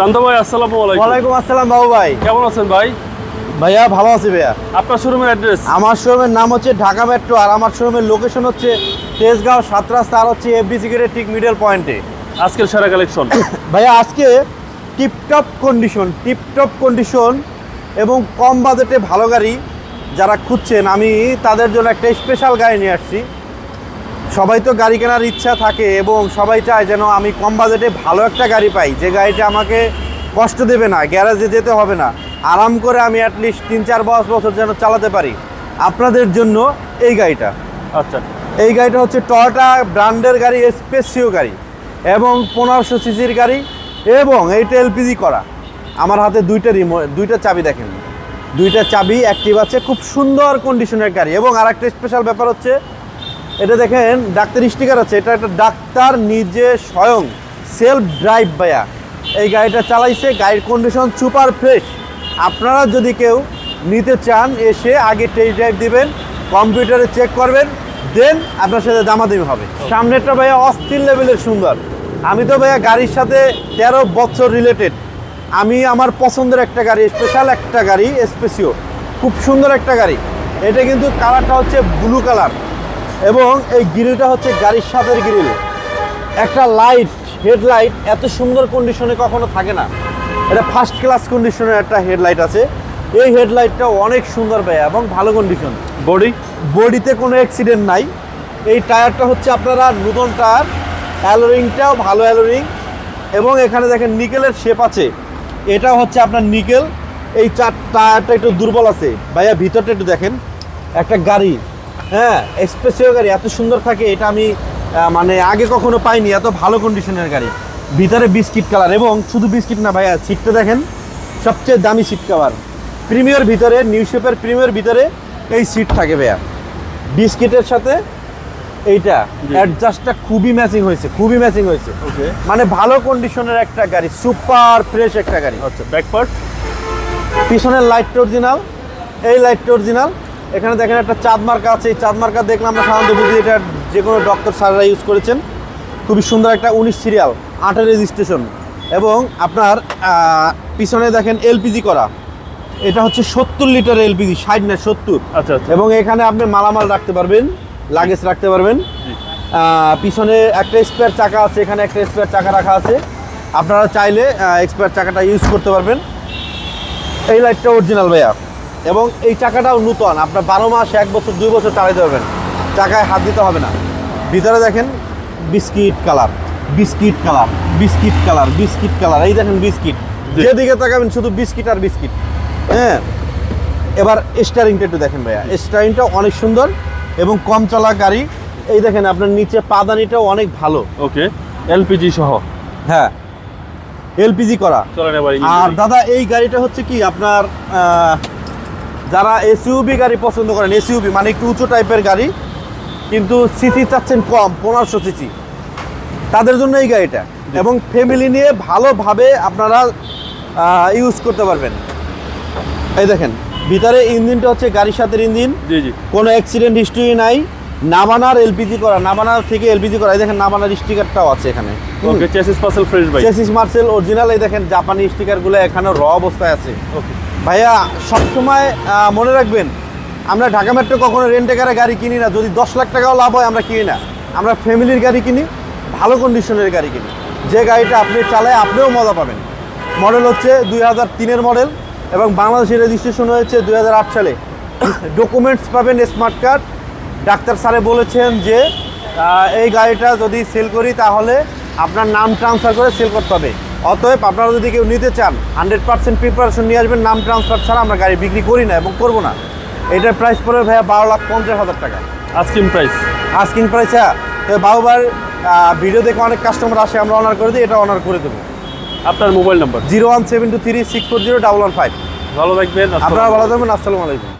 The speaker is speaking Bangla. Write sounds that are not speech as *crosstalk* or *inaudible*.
জানতো ভাই আসসালামু আলাইকুম। ওয়ালাইকুম আসসালাম বাবু ভাই। কেমন আছেন ভাই? ভাইয়া ভালো আছি ভাইয়া। আপনার শোরুমের অ্যাড্রেস? আমার শোরুমের নাম হচ্ছে ঢাকা মেট্রো আর আমার শোরুমের লোকেশন হচ্ছে তেজগাঁও সাত রাস্তা আর হচ্ছে এফডিসি গেটের ঠিক মিডল পয়েন্টে আজকের সেরা কালেকশন *coughs* ভাইয়া আজকে টিপটপ কন্ডিশন টিপটপ কন্ডিশন এবং কম বাজেটে ভালো গাড়ি যারা খুঁজছেন আমি তাদের জন্য একটা স্পেশাল গাড়ি নিয়ে আসছি। সবাই তো গাড়ি কেনার ইচ্ছা থাকে এবং সবাই চায় যেন আমি কম বাজেটে ভালো একটা গাড়ি পাই। যে গাড়িটা আমাকে কষ্ট দেবে না গ্যারেজে যেতে হবে না। আরাম করে আমি অ্যাটলিস্ট তিন চার পাঁচ বছর যেন চালাতে পারি। আপনাদের জন্য এই গাড়িটা। আচ্ছা। এই গাড়িটা হচ্ছে টয়টা ব্র্যান্ডের গাড়ি স্পেসিও গাড়ি এবং পনেরোশো সিসির গাড়ি এবং এইটা এলপিজি করা। আমার হাতে দুইটা রিমো দুইটা চাবি দেখেন। দুইটা চাবি অ্যাক্টিভ আছে খুব সুন্দর কন্ডিশনের গাড়ি এবং আর একটা স্পেশাল ব্যাপার হচ্ছে এটা দেখেন, ডাক্তার স্টিকার আছে, এটা একটা ডাক্তার নিজে স্বয়ং সেলফ ড্রাইভ বায়া এই গাড়িটা চালাইছে, গাড়ির কন্ডিশন সুপার ফ্রেশ আপনারা যদি কেউ নিতে চান, এসে আগে টেস্ট ড্রাইভ দিবেন কম্পিউটারে চেক করবেন দেন আপনার সাথে দামাদামি হবে। সামনেরটা ভাইয়া অস্থির লেভেলের সুন্দর। আমি তো ভাইয়া গাড়ির সাথে তেরো বছর রিলেটেড আমি আমার পছন্দের একটা গাড়ি স্পেশাল একটা গাড়ি স্পেসিও খুব সুন্দর একটা গাড়ি। এটা কিন্তু কালারটা হচ্ছে ব্লু কালার এবং এই গ্রিলটা হচ্ছে গাড়ির সাথের গ্রিল। একটা লাইট হেডলাইট এত সুন্দর কন্ডিশনে কখনো থাকে না। এটা ফার্স্ট ক্লাস কন্ডিশনের একটা হেডলাইট আছে। এই হেডলাইটটা অনেক সুন্দর ভাইয়া এবং ভালো কন্ডিশন বডি বডিতে কোনো অ্যাক্সিডেন্ট নাই। এই টায়ারটা হচ্ছে আপনারা নতুন টায়ার অ্যালোরিংটাও ভালো অ্যালোরিং এবং এখানে দেখেন নিকেলের শেপ আছে। এটা হচ্ছে আপনার নিকেল এই চার টায়ারটা একটু দুর্বল আছে। ভাইয়া ভিতরটা একটু দেখেন। একটা গাড়ি। হ্যাঁ এক্সপ্রেসিও গাড়ি এত সুন্দর থাকে এটা আমি মানে আগে কখনো পাইনি এত ভালো কন্ডিশনের গাড়ি। ভিতরে বিস্কিট কালার এবং শুধু বিস্কিট না ভাইয়া সিটটা দেখেন সবচেয়ে দামি সিট কাভার প্রিমিয়ার ভিতরে নিউ শেপের প্রিমিয়ার ভিতরে এই সিট থাকে ভাইয়া। বিস্কিটের সাথে এইটা। অ্যাডজাস্টটা খুবই ম্যাচিং হয়েছে খুবই ম্যাচিং হয়েছে। ওকে মানে ভালো কন্ডিশনের একটা গাড়ি সুপার ফ্রেশ একটা গাড়ি। আচ্ছা ব্যাক পার্ট পিছনের লাইটটা অরিজিনাল এই লাইটটা অরিজিনাল এখানে দেখেন একটা চাঁদ মার্কা আছে। এই চাঁদ মার্কা দেখলে আমরা সাধারণত বুঝি এটা যে কোনো ডক্টর স্যাররা ইউজ করেছেন। খুবই সুন্দর একটা উনিশ সিরিয়াল আটের রেজিস্ট্রেশন এবং আপনার পিছনে দেখেন এলপিজি করা। এটা হচ্ছে সত্তর লিটার এলপিজি ষাট না সত্তর। আচ্ছা আচ্ছা। এবং এখানে আপনি মালামাল রাখতে পারবেন লাগেজ রাখতে পারবেন। পিছনে একটা স্পেয়ার চাকা আছে এখানে একটা স্পেয়ার চাকা রাখা আছে। আপনারা চাইলে স্পেয়ার চাকাটা ইউজ করতে পারবেন। এই লাইটটা অরিজিনাল ভাইয়া। এবং এই চাকাটাও নূতন। আপনার বারো মাস এক বছর দুই বছর চালাতে পারবেন। চাকায় হাত দিতে হবে না। ভিতরে দেখেন biscuit colour biscuit colour biscuit colour biscuit colour. এই দেখেন বিস্কিট। যেদিকে তাকাবেন শুধু বিস্কিট আর বিস্কিট। হ্যাঁ? এবার স্টারিংটা একটু দেখেন ভাইয়া। স্টারিংটা অনেক সুন্দর এবং কম চলা গাড়ি এই দেখেন আপনার নিচে পাদানিটাও অনেক ভালো। ওকে এলপিজি সহ। হ্যাঁ। এলপিজি করা। আর দাদা এই গাড়িটা হচ্ছে কি আপনার আহ, যারা এসইউবি গাড়ি পছন্দ করেন এসইউবি মানে একটু উঁচু টাইপের গাড়ি কিন্তু সিসি চাচ্ছেন কম পনেরোশো সিসি তাদের জন্য এই গাড়িটা। এবং ফ্যামিলি নিয়ে ভালোভাবে আপনারা ইউজ করতে পারবেন। এই দেখেন ভিতরে ইঞ্জিনটা হচ্ছে গাড়ির সাথে ইঞ্জিন। জি জি। কোনো অ্যাক্সিডেন্ট হিস্ট্রি নাই। নামানার এলপিজি করা নামানার থেকে এলপিজি করা। এই দেখেন নামানার স্টিকারটাও আছে এখানে। ওকে চেসিস পাসেল ফ্রেশ ভাই। চেসিস মার্সেল অরিজিনাল এই দেখেন জাপানি স্টিকারগুলো এখানে র অবস্থায় আছে। ওকে ভাইয়া, সবসময় মনে রাখবেন, আমরা ঢাকা মেট্রো কখনো রেন্টে কারে গাড়ি কিনি না। যদি দশ লাখ টাকাও লাভ হয়, আমরা কিনি না। আমরা ফ্যামিলির গাড়ি কিনি, ভালো কন্ডিশনের গাড়ি কিনি। যে গাড়িটা আপনি চালায়, আপনিও মজা পাবেন। মডেল হচ্ছে দুই হাজার তিনের মডেল এবং বাংলাদেশের রেজিস্ট্রেশন হয়েছে দুই হাজার আট সালে। ডকুমেন্টস পাবেন স্মার্ট কার্ড ডাক্তার স্যারে বলেছেন যে এই গাড়িটা যদি সেল করি, তাহলে আপনার নাম ট্রান্সফার করে সেল করতে হবে। অতএব আপনারা যদি কেউ নিতে চান হান্ড্রেড পার্সেন্ট প্রিপারেশন নিয়ে আসবেন নাম ট্রান্সফার ছাড়া আমরা গাড়ি বিক্রি করি না এবং করব না। এটার প্রাইস পড়বে ভাইয়া বারো লাখ পঞ্চাশ হাজার টাকা। আস্কিং প্রাইস আস্কিং প্রাইস হ্যাঁ। তো বারোবার ভিডিও দেখে অনেক কাস্টমার আসে আমরা অনার করে দিই এটা অনার করে দেবো। আপনার mobile number zero one seven two three six four zero double one five ভালো থাকবেন আপনারা ভালো থাকবেন আসসালামু আলাইকুম।